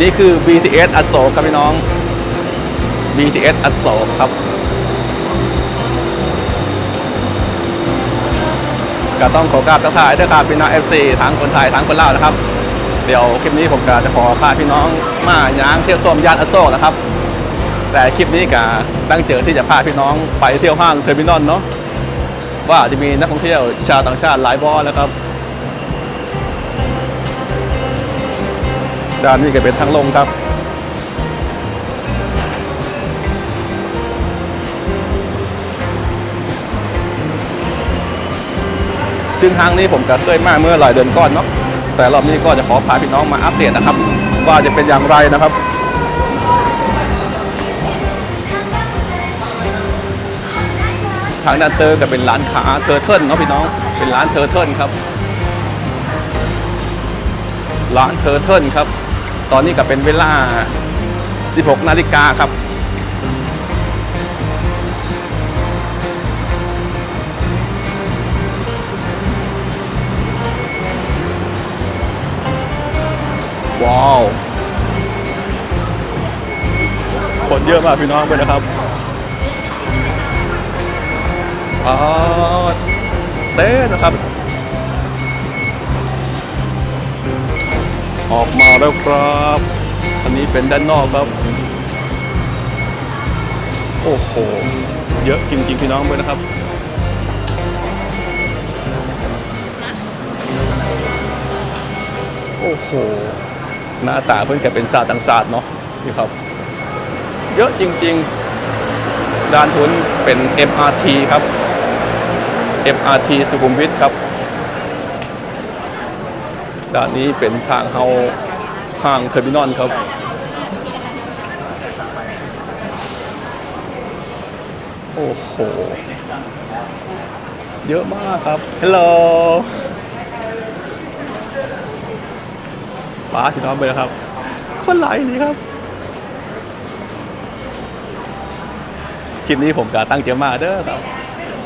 นี่คือ BTS อโศกครับพี่น้อง BTS อโศกครับ ก็ต้องขอกราบทักทายด้วยครับพี่น้อง FC ทั้งคนไทยทั้งคนลาวนะครับ เดี๋ยวคลิปนี้ผมก็จะขอพาพี่น้องมาย่างเที่ยวชมย่านอโศกนะครับ แต่คลิปนี้ก็ตั้งเจอที่จะพาพี่น้องไปเที่ยวห้างเทอร์มินอลเนาะว่าจะมีนักท่องเที่ยวชาวต่างชาติหลายบอแล้วครับ ด้านนี้ก็เป็นทางลงครับ ซึ่งทางนี้ผมก็เคยมาเมื่อหลายเดือนก่อนเนาะแต่รอบนี้ก็จะขอพาพี่น้องมาอัปเดตนะครับ ว่าจะเป็นอย่างไรนะครับทางด้านเตอร์ก็เป็นร้านค้าเทอร์เทิลเนาะพี่น้อง เป็นร้านเทอร์เทิลครับ ร้านเทอร์เทิลครับ ตอนนี้ก็เป็นเวลา 16 นาฬิกาครับว้าว คนเยอะมากพี่น้องเลยนะครับอ๋อเต้นะครับ ออกมาแล้วครับ อันนี้เป็นด้านนอกครับ โอ้โห เยอะจริงๆ พี่น้องเลยนะครับ โอ้โห หน้าตาเพิ่นก็เป็นศาสตร์ต่างศาสตร์เนาะนี่ครับ เยอะจริงๆ ด้านทุนเป็น MRT ครับ MRT สุขุมวิทครับ ด้านนี้เป็นทางเข้าห้างเทอร์มินอลครับโอ้โห เยอะมากครับฮัลโหลป้าที่น้องไปแล้วครับ คนไหลนี่ครับ คลิปนี้ผมก็ตั้งใจมาเด้อครับ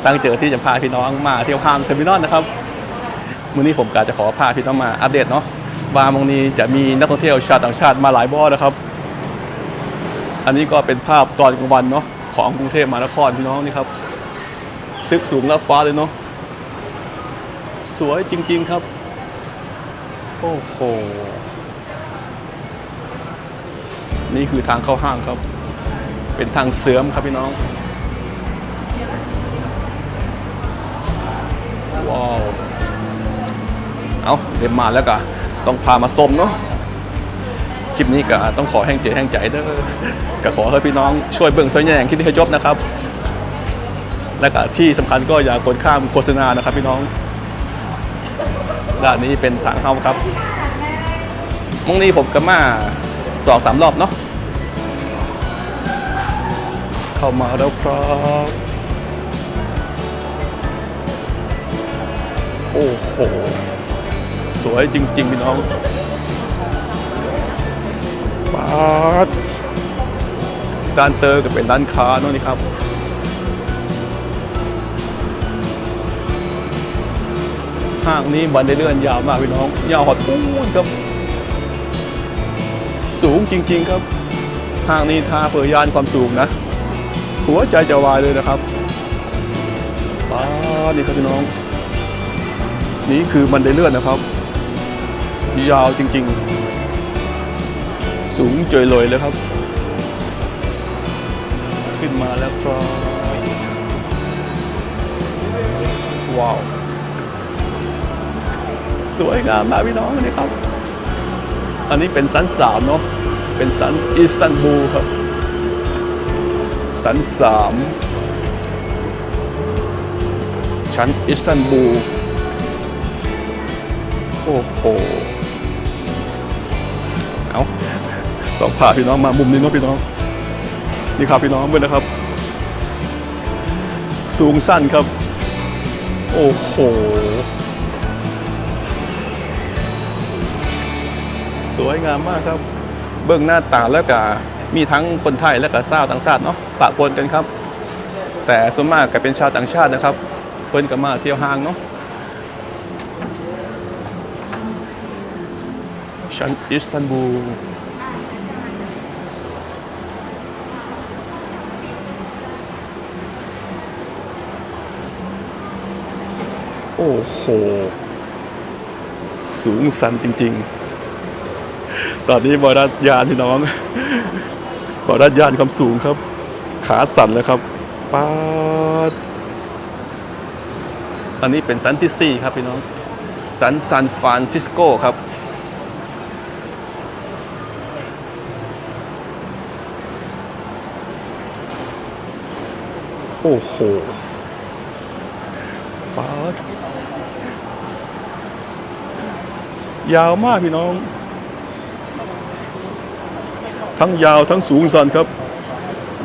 ตั้งเจอที่จะพาพี่น้องมาเที่ยวห้างเทอร์มินอลนะครับ มื้อนี้ผมกาจะขอพาพี่น้องมาอัปเดตเนาะว่าบางนี้จะมีนักท่องเที่ยวชาวต่างชาติมาหลายบ่อนะครับ อันนี้ก็เป็นภาพตอนกลางวันเนาะของกรุงเทพมหานครพี่น้องนี่ครับ ตึกสูงและฟ้าเลยเนาะสวยจริง ๆครับ โอ้โหนี่คือทางเข้าห้างครับ เป็นทางเสื่อมครับพี่น้อง ว้าว เอาเดี๋ยมาแล้วก็ต้องพามาสมเนาะคลิปนี้ก็ต้องขอแห้งเจแห้งใจเด้อก็ขอให้พี่น้องช่วยเบิ่งซอยแยงคลิปนี้ให้จบนะครับ และก็ที่สำคัญก็อย่ากดข้ามโฆษณานะครับพี่น้องด้านนี้เป็นทางเข้าครับมงนี้ผมก็มาสองสามรอบเนาะเข้ามาแล้วครับโอ้โห สวยจริง ๆ พี่น้องปาดด้านเตอร์ก็เป็นด้านค้าเนาะนี่ครับ ห้างนี้บันไดเลื่อนยาวมากพี่น้อง ยาวหอดปูนครับ สูงจริง ๆ ครับ ห้างนี้ท่าเปอร์ยานความสูงนะ หัวใจจะวายเลยนะครับป้านี่ครับพี่น้อง นี่คือบันไดเลื่อนนะครับ ยาวจริงๆ สูงเจยเลยเลยครับ ขึ้นมาแล้วครับว้าว สวยงามมากพี่น้องนี่ครับ อันนี้เป็นสันสามเนาะเป็นสันอิสตันบูลครับ สันสามชั้นอิสตันบูลโอ้โห ต้องพาพี่น้องมามุมนี้เนาะพี่น้อง นี่ครับพี่น้องเพื่อนนะครับ สูงสั้นครับ โอ้โห สวยงามมากครับ เบื้องหน้าต่างแล้วก็มีทั้งคนไทยและก็ชาวต่างชาติเนาะปะปนกันครับ แต่ส่วนมากก็เป็นชาวต่างชาตินะครับ เพิ่นก็มาเที่ยวห้างเนาะชั้นอิสตันบูล อ้โห สูงสันจริง ๆ ตอนนี้บอรัดยานพี่น้องบอรัดยานความสูงครับ ขาสั่นแล้วครับป้าดอันนี้เป็นสันที่4ครับพี่น้อง สันซานฟรานซิสโกครับโอ้โหปาด ยาวมากพี่น้อง ทั้งยาวทั้งสูงสันครับ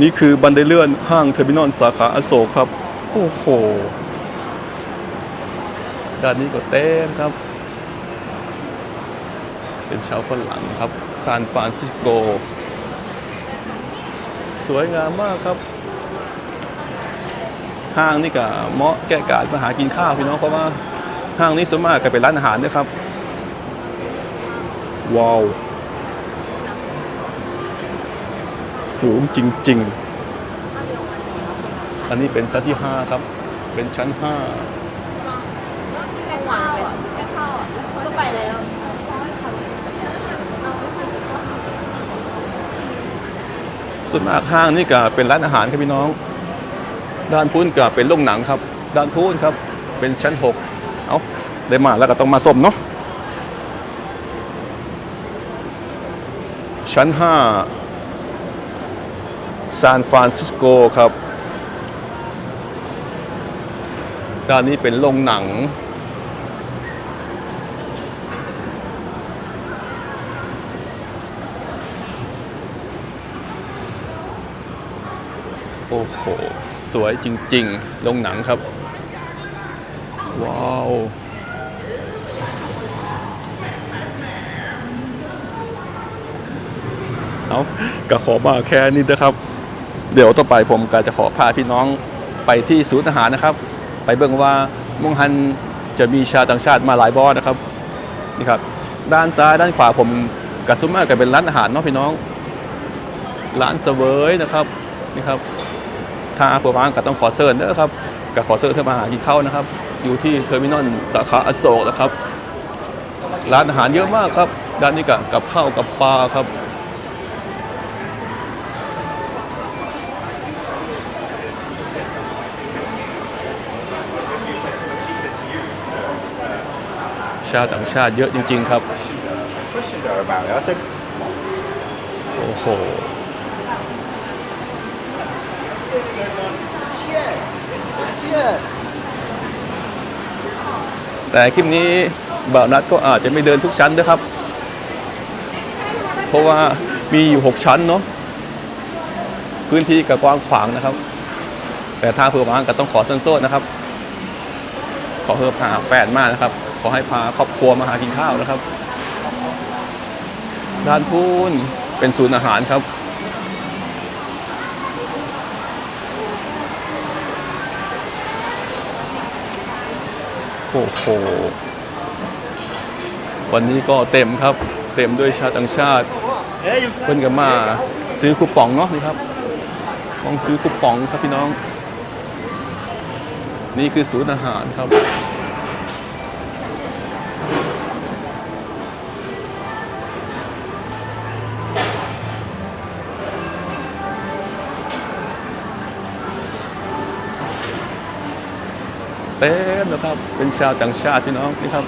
นี่คือบันไดเลื่อนห้างเทอร์มินอลสาขาอโศกครับ โอ้โห ด้านนี้ก็เต็มครับ เป็นชาวฝรั่งครับซานฟรานซิสโก สวยงามมากครับ ห้างนี่ก็เหมาะแก่การมาหากินข้าวพี่น้องเพราะว่าห้างนี้ส่วนมากก็เป็นร้านอาหารนะครับ ว้าว สูงจริง ๆ อันนี้เป็นชั้นที่ 5 ครับ เป็นชั้น5แค่ข้าวอะแค่ข้าวอะก็ไปแล้วส่วนมากห้างนี่ก็เป็นร้านอาหารครับพี่น้อง ด้านพุ้นก็เป็นโรงหนังครับ ด้านพุ้นครับ เป็นชั้น 6 เอาได้มาแล้วก็ต้องมาสมเนาะ ชั้น 5 ซานฟรานซิสโกครับ ด้านนี้เป็นโรงหนัง โอ้โห สวยจริง ๆ โรงหนังครับ ว้าว เอาก็ขอมาแค่นี้นะครับ เดี๋ยวต่อไปผมก็จะขอพาพี่น้องไปที่ศูนย์อาหารนะครับ ไปเบิ่งว่ามุงฮันจะมีชาวต่างชาติมาหลายบอสนะครับนี่ครับ ด้านซ้ายด้านขวาผมกับซุ้มมากก็เป็นร้านอาหารเนาะพี่น้อง ร้านเสวยนะครับนี่ครับถ้าเปิดร้านก็ต้องขอเซิร์นเด้อครับกับขอเซิร์นเพื่อมาหากินข้าวนะครับ อยู่ที่เทอร์มินอลสาขาอโศกนะครับ ร้านอาหารเยอะมากครับ ด้านนี้กับกับข้าวกับปลาครับ ชาวต่างชาติเยอะจริง ๆ ครับ โอ้โห แต่คลิปนี้บ่าวนัดก็อาจจะไม่เดินทุกชั้นนะครับ เพราะว่ามีอยู่ 6 ชั้นเนาะพื้นที่ก็กว้างขวางนะครับ แต่ถ้าเผื่อวางก็ต้องขอเซนโซนนะครับ ขอเพิ่มพาแฟนมากนะครับ ขอให้พาครอบครัวมาหากินข้าวนะครับ ด้านพูนเป็นศูนย์อาหารครับ โอ้โห วันนี้ก็เต็มครับ เต็มด้วยชาวต่างชาติ เพิ่นกันมาซื้อคูปองเนาะนี่ครับต้องซื้อคูปองครับพี่น้อง นี่คือศูนย์อาหารครับ เต็มนะครับ เป็นชาวต่างชาติพี่น้องนี่ครับ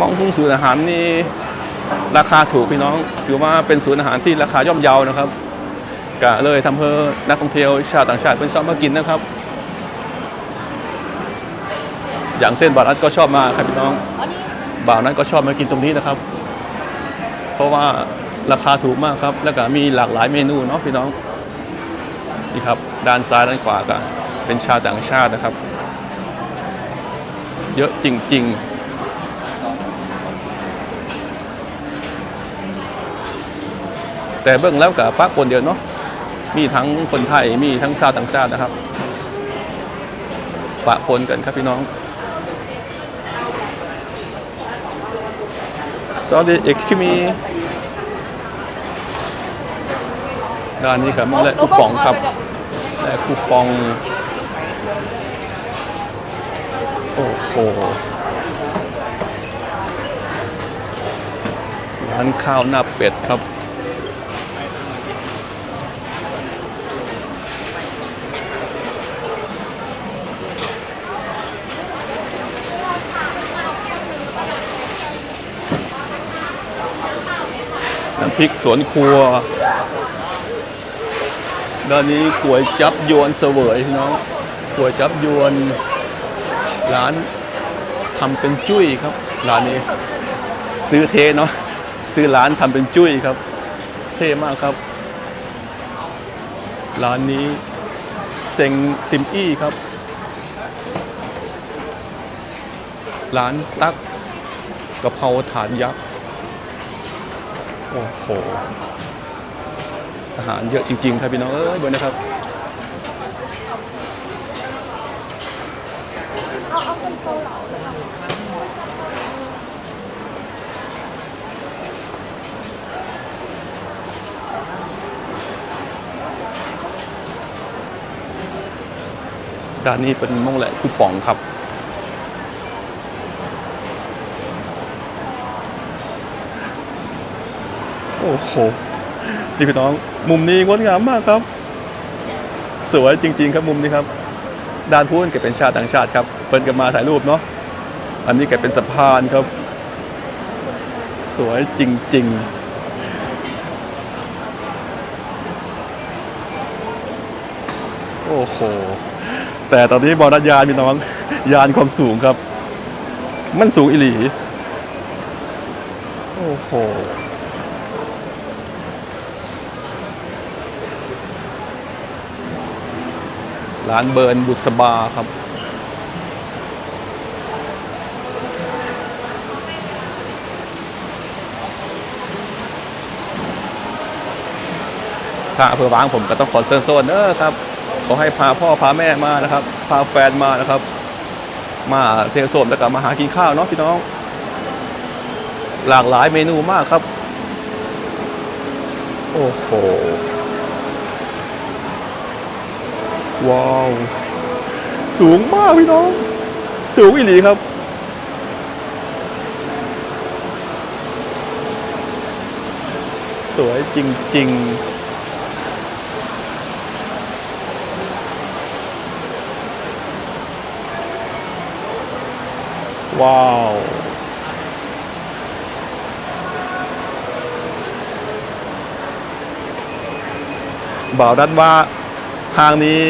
มองทุ่งศูนย์อาหารนี่ราคาถูกพี่น้อง ถือว่าเป็นศูนย์อาหารที่ราคาย่อมเยานะครับก็เลยทำให้นักท่องเที่ยวชาวต่างชาติเป็นชอบมากินนะครับ อย่างเส้นบารัตก็ชอบมาครับพี่น้องบ่าวนั้นก็ชอบมากินตรงนี้นะครับ เพราะว่าราคาถูกมากครับ แล้วก็มีหลากหลายเมนูเนาะพี่น้อง นี่ครับด้านซ้ายด้านขวาก็เป็นชาวต่างชาตินะครับ เยอะจริงๆแต่เบื้องแล้วกับป้าคนเดียวเนาะ มีทั้งคนไทย มีทั้งชาวต่างชาตินะครับ ปะปนกันครับพี่น้อง sorry excuse me ด้านนี้ครับมองและกป๋องครับ และคูปอง โอ้โหร้านข้าวหน้าเป็ดครับน้ำพริกสวนครัว ด้านนี้ก๋วยจับยวนเสวยพี่น้องก๋วยจับยวนร้านทำเป็นจุ้ยครับร้านนี้ ซื้อเทเนาะซื้อร้านทำเป็นจุ้ยครับ เท่มากครับ ร้านนี้เซ็งซิมอี้ครับ ร้านตักกะเพราถาดยักษ์โอ้โห อาหารเยอะจริงๆครับพี่น้องเอ้ยเบอร์นะครับด้านนี้เป็นมงแหละคูปองครับโอ้โห นี่พี่น้องมุมนี้งดงามมากครับ สวยจริง ๆ ครับมุมนี้ครับ ด้านพูนแกเป็นชาติต่างชาติครับเพิ่นกันมาถ่ายรูปเนาะอันนี้แกเป็นสะพานครับ สวยจริง ๆโอ้โห แต่ตอนนี้บอลนัดยานพี่น้อง ยานความสูงครับ มันสูงอิหลี โอ้โห ร้านเบิร์นบุษบาครับ ถ้าอำเภอวางผมก็ต้องขอเซิร์นโซนเออครับเขอให้พาพ่อพาแม่มานะครับ พาแฟนมานะครับ มาเที่ยวโซมแล้วก็มาหากินข้าวเนาะพี่น้อง หลากหลายเมนูมากครับ โอ้โห ว้าว สูงมากพี่น้อง สูงอีหลีครับ สวยจริง ๆว้าว บ่าวดัดว่าทางนี้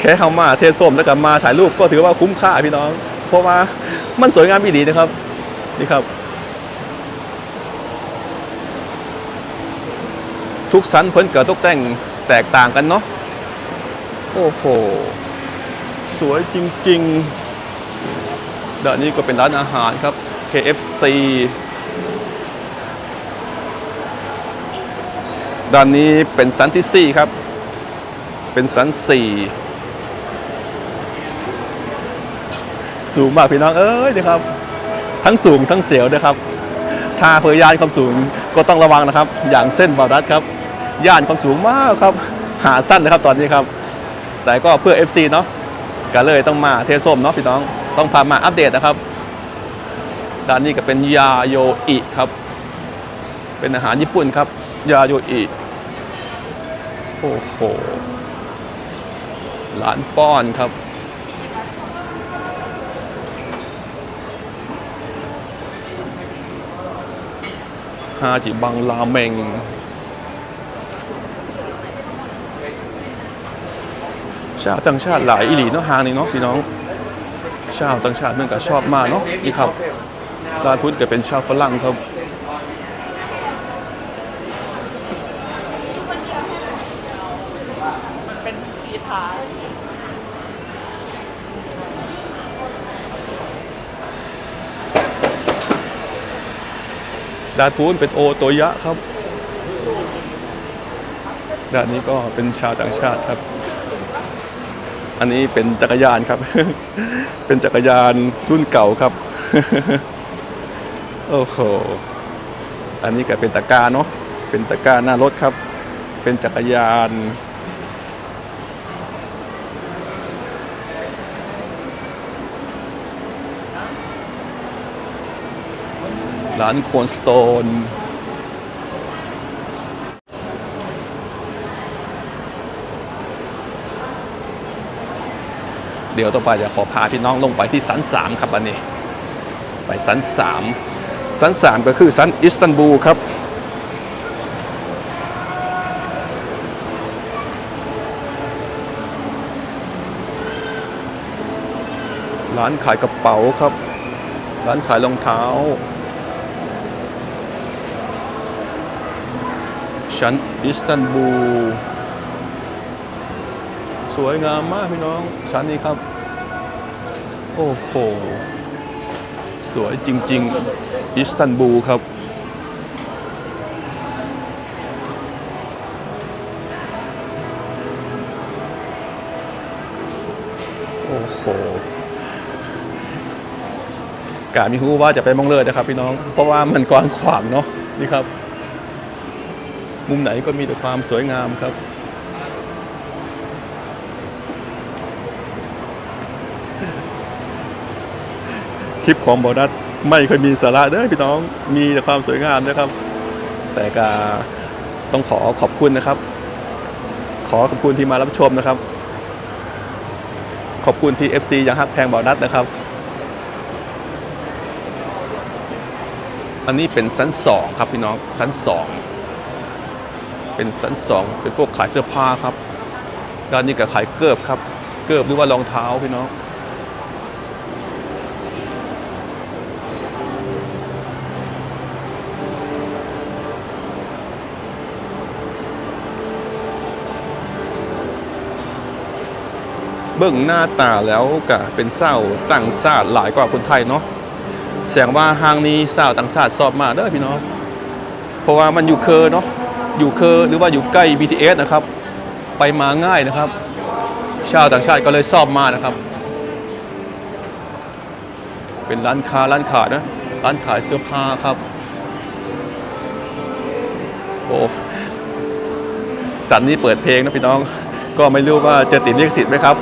แค่เข้ามาเทส้มแล้วกลับมาถ่ายรูปก็ถือว่าคุ้มค่าพี่น้อง เพราะว่ามันสวยงามอีดีนะครับ นี่ครับ ทุกสันเพิ่นเกิดตกแต่งแตกต่างกันเนาะโอ้โห สวยจริงๆด้านนี้ก็เป็นร้านอาหารครับ KFC ด้านนี้เป็นสันที่ 4 ครับ เป็นสัน4 สูงมากพี่น้องเอ้ยนะครับ ทั้งสูงทั้งเสียวนะครับถ้าเผยยานความสูงก็ต้องระวังนะครับ อย่างเส้นบารัดครับย่านความสูงมากครับ หาสั้นนะครับตอนนี้ครับ แต่ก็เพื่อ FC เนาะก็เลยต้องมาเทส้มเนาะพี่น้องต้องพามาอัปเดตนะครับด้านนี้ก็เป็นยาโยอิครับ เป็นอาหารญี่ปุ่นครับ ยาโยอิโอ้โหหลานป้อนครับ ฮาจิบังราเมง ชาวต่างชาติหลายอิหลีเนาะฮางนี่เนาะพี่น้อง ชาวต่างชาติเนื่องจากชอบมากเนาะนี่ครับร้านพุทธก็เป็นชาวฝรั่งครับ เป็นชีทา ดานพุทธเป็นโอโตยะครับ ด้านนี้ก็เป็นชาวต่างชาติครับ อันนี้เป็นจักรยานครับ เป็นจักรยานรุ่นเก่าครับ โอ้โห อันนี้ก็เป็นตะกร้าเนาะ เป็นตะกร้าหน้ารถครับ เป็นจักรยาน ร้านโคนสโตนเดี๋ยวต่อไปจะขอพาพี่น้องลงไปที่สันสามครับอันนี้ ไปสันสามสันสามก็คือสันอิสตันบูลครับ ร้านขายกระเป๋าครับ ร้านขายรองเท้า ชั้นอิสตันบูลสวยงามมากพี่น้องชั้นนี้ครับ โอ้โห สวยจริง ๆ อิสตันบูลครับโอ้โหกามีฮู้ว่าจะไปมองเลยนะครับพี่น้อง เพราะว่ามันกว้างขวางเนาะนี่ครับ มุมไหนก็มีแต่ความสวยงามครับ คลิปของบอดัสไม่เคยมีสาระเด้อพี่น้องมีแต่ความสวยงามนะครับ แต่ก็ต้องขอขอบคุณนะครับ ขอขอบคุณที่มารับชมนะครับ ขอบคุณที่ FC ยังฮักแพงบอดัสนะครับ อันนี้เป็นชั้นสองครับพี่น้องชั้นสอง เป็นชั้นสองเป็นพวกขายเสื้อผ้าครับ ด้านนี้ก็ขายเกิบครับ เกิบหรือว่ารองเท้าพี่น้องเบิ่งหน้าตาแล้วก็เป็นเศร้าต่างชาติหลายกว่าคนไทยเนาะแสดงว่าห้างนี้เศร้าต่างชาติสอบมาเด้อพี่น้องเพราะว่ามันอยู่เคอเนาะ อยู่เคอหรือว่าอยู่ใกล้ BTS นะครับ ไปมาง่ายนะครับ ชาวต่างชาติก็เลยสอบมานะครับ เป็นร้านค้าร้านขายนะร้านขายเสื้อผ้าครับ โอ้สันนี่เปิดเพลงนะพี่น้อง ก็ไม่รู้ว่าจะติดลิขสิทธิ์ไหมครับ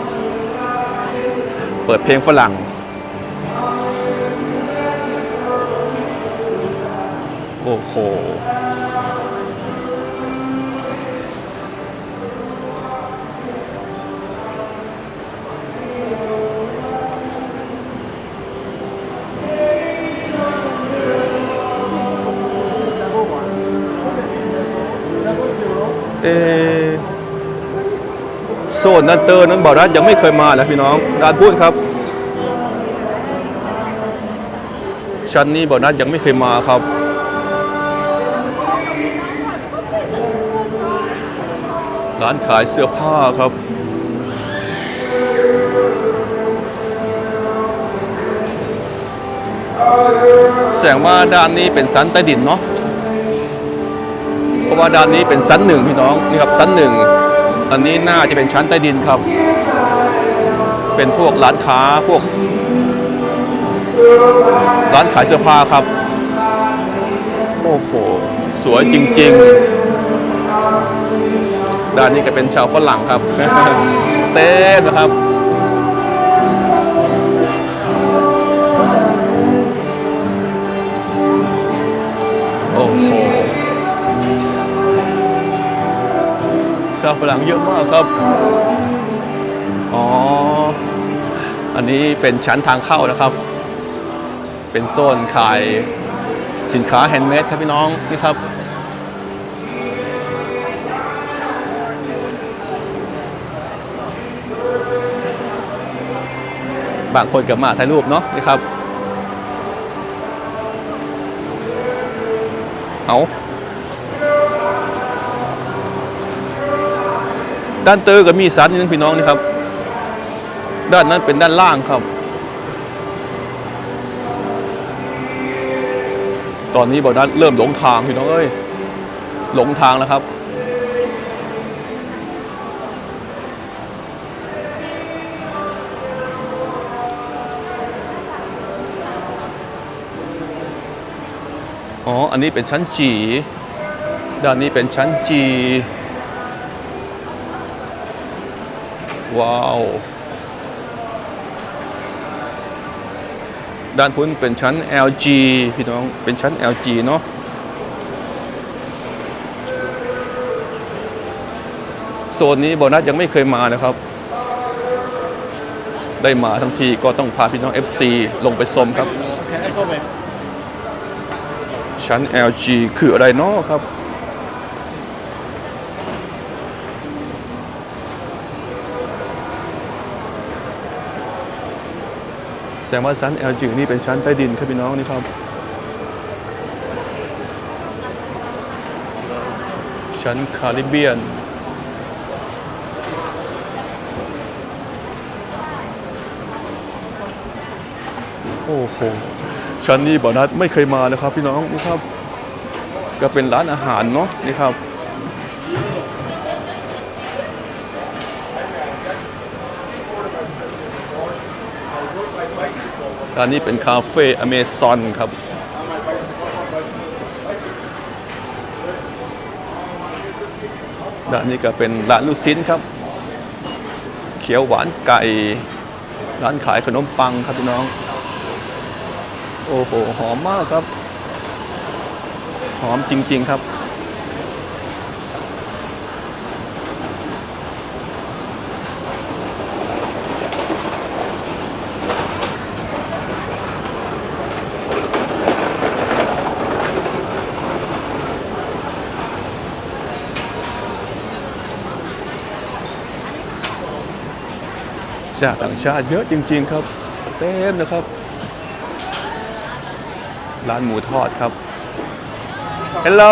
เปิดเพลงฝรั่งโอ้โห นนันเตอร์นั้นบอกรัฐยังไม่เคยมาเลยพี่น้องร้านพูดครับ ชั้นนี้บอกรัฐยังไม่เคยมาครับร้านขายเสื้อผ้าครับ แสดงว่าด้านนี้เป็นสันใต้ดินเนาะ เพราะว่าด้านนี้เป็นชั้นหนึ่งพี่น้อง นี่ครับชั้นหนึ่ง อันนี้น่าจะเป็นชั้นใต้ดินครับ เป็นพวกร้านค้าพวก ร้านขายเสื้อผ้าครับ โอ้โห สวยจริง ๆ ด้านนี้ก็เป็นชาวฝรั่งครับ เต้นนะครับ ชาวฝรั่งเยอะมากครับ อ๋อ อันนี้เป็นชั้นทางเข้านะครับ เป็นโซนขายสินค้าแฮนด์เมดครับพี่น้องนี่ครับ บางคนกับมาถ่ายรูปเนาะนี่ครับ เอา ด้านเตอร์ก็มีสันนี่นึงพี่น้องนี่ครับ ด้านนั้นเป็นด้านล่างครับ ตอนนี้บอนั้นเริ่มหลงทางพี่น้องเอ้ยหลงทางแล้วครับอ๋อ อันนี้เป็นชั้นจี ด้านนี้เป็นชั้นจี ว้าว ด้านพุ้นเป็นชั้น LG พี่น้อง เป็นชั้น LG เนาะโซนนี้โบนัสยังไม่เคยมานะครับ ได้มาทั้งทีก็ต้องพาพี่น้อง FC ลงไปชมครับ Can I come in? ชั้น LG คืออะไรเนาะครับ แสดงว่าชั้น LG นี่เป็นชั้นใต้ดินครับพี่น้องนี่ครับ ชั้นคาริเบียนโอ้โหชั้นนี้บอนัสไม่เคยมานะครับพี่น้องนี่ครับ ก็เป็นร้านอาหารเนาะนี่ครับ ร้านนี้เป็นคาเฟ่อเมซอนครับด้านนี้ก็เป็นร้านลูกชิ้นครับ เขียวหวานไก่ ร้านขายขนมปังครับพี่น้อง โอ้โห หอมมากครับ หอมจริง ๆ ครับ ชาติต่างชาติเยอะจริง ๆ ครับ เต็มนะครับ ร้านหมูทอดครับฮัลโหล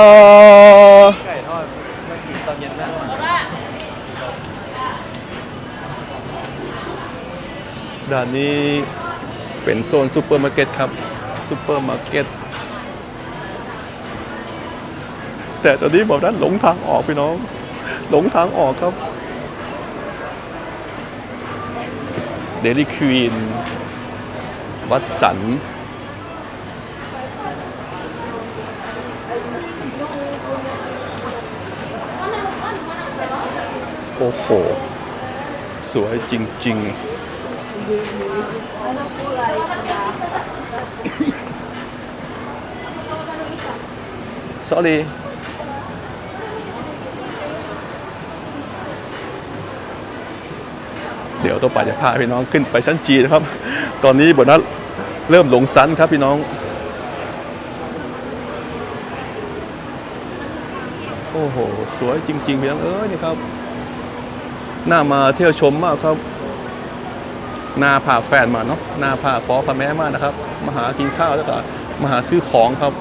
ไก่ทอดเมื่อกี้ตอนเย็นนะด้านนี้เป็นโซนซูเปอร์มาร์เก็ตครับซูเปอร์มาร์เก็ตแต่ตอนนี้บอกนั้นหลงทางออกพี่น้อง หลงทางออกครับ ดลี่ควีนวัดสัน โอ้โห สวยจริงๆ sorry เดี๋ยวตัวป่าจะพาพี่น้องขึ้นไปชั้นจีนะครับ ตอนนี้บนนั้นเริ่มหลงซันครับพี่น้องโอ้โหสวยจริงๆพี่น้องเอ้ยนี่ครับน่ามาเที่ยวชมมากครับนาพาแฟนมาเนาะนาพาปอพาแม่มานะครับมาหากินข้าวแล้วก็มาหาซื้อของครับ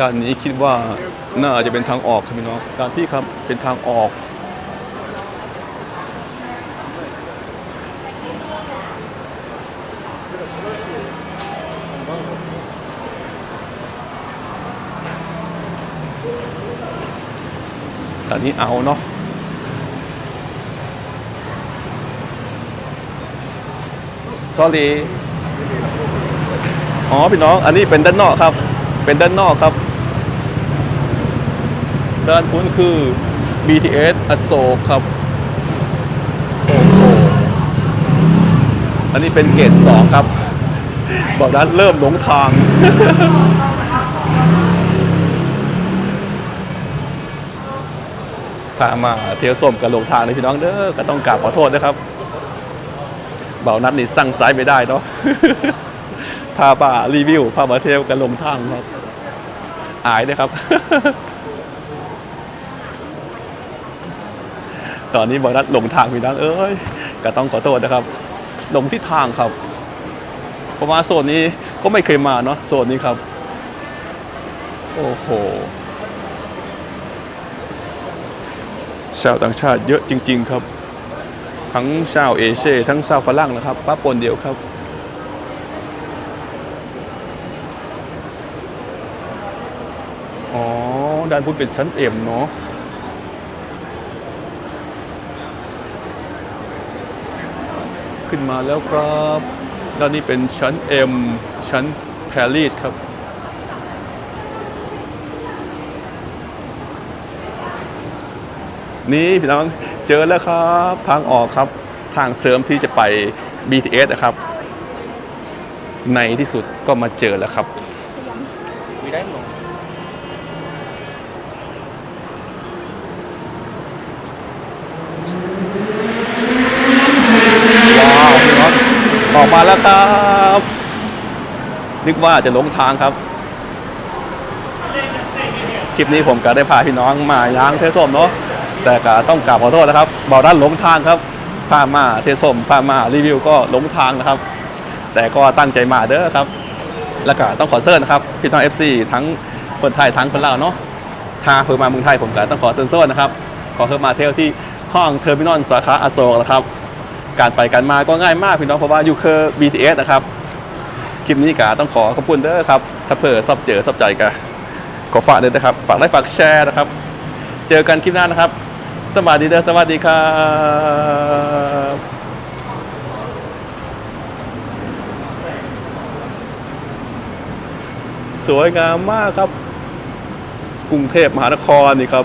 ด้านนี้คิดว่าน่าจะเป็นทางออกครับพี่น้องด้านพี่ครับเป็นทางออกด้านนี้เอาเนาะ sorry อ๋อพี่น้อง อันนี้เป็นด้านนอกครับ เป็นด้านนอกครับ ด้านพุ้นคือ BTS อโศกครับโอ้โหอันนี้เป็นเกรดสองครับ บอกนั้นเริ่มหลงทาง พามาเที่ยวส้มกับหลงทางเลยพี่น้องเด้อก็ต้องกราบขอโทษนะครับเบานัดนี่สั่งซ้ายไม่ได้เนาะพาป่ารีวิวพามาเที่ยวกันลงทางครับ อายนะครับ ตอนนี้บอกนัดหลงทางพี่น้องเอ้ยก็ต้องขอโทษนะครับ หลงที่ทางครับเพราะว่าโซนนี้ก็ไม่เคยมาเนาะโซนนี้ครับ โอ้โหชาวต่างชาติเยอะจริง ๆ ครับ ทั้งชาวเอเชียทั้งชาวฝรั่งนะครับป้าปนเดียวครับ อ๋อ ด้านพุ้นเป็นชั้นเอ็มเนาะขึ้นมาแล้วครับ ด้านนี้เป็นชั้น M ชั้น Paris ครับ นี่พี่น้องเจอแล้วครับ ทางออกครับ ทางเสริมที่จะไป BTS นะครับ ในที่สุดก็มาเจอแล้วครับ มีได้หมด ว้าวพี่น้องออกมา แล้วครับ นึกว่าจะหลงทางครับ คลิปนี้ผมก็ได้พาพี่น้องมาย้างเทส้มเนาะแต่ก็ต้องกราบขอโทษนะครับเบาด้านหลงทางครับพามาเทส้มพามารีวิวก็หลงทางนะครับ แต่ก็ตั้งใจมาเด้อครับ แล้วก็ต้องขอเซิร์นะครับพี่น้อง FC ทั้งคนไทยทั้งคนลาวเนาะถ้าเพิ่มมาเมืองไทยผมก็ต้องขอเซิร์โซนนะครับ ขอเพิ่มมาเที่ยวที่ห้องเทอร์มินอลสาขาอโศกนะครับ การไปกันมาก็ง่ายมากพี่น้องเพราะว่าอยู่เคอร์ BTS นะครับคลิปนี้ก็ต้องขอขอบคุณเด้อครับ ถ้าเผื่อซับเจอซับใจกันขอฝากเลยนะครับ ฝากไลค์ฝากแชร์นะครับ เจอกันคลิปหน้านะครับ สวัสดีเด้อสวัสดีครับสวยงามมากครับ กรุงเทพมหานครนี่ครับ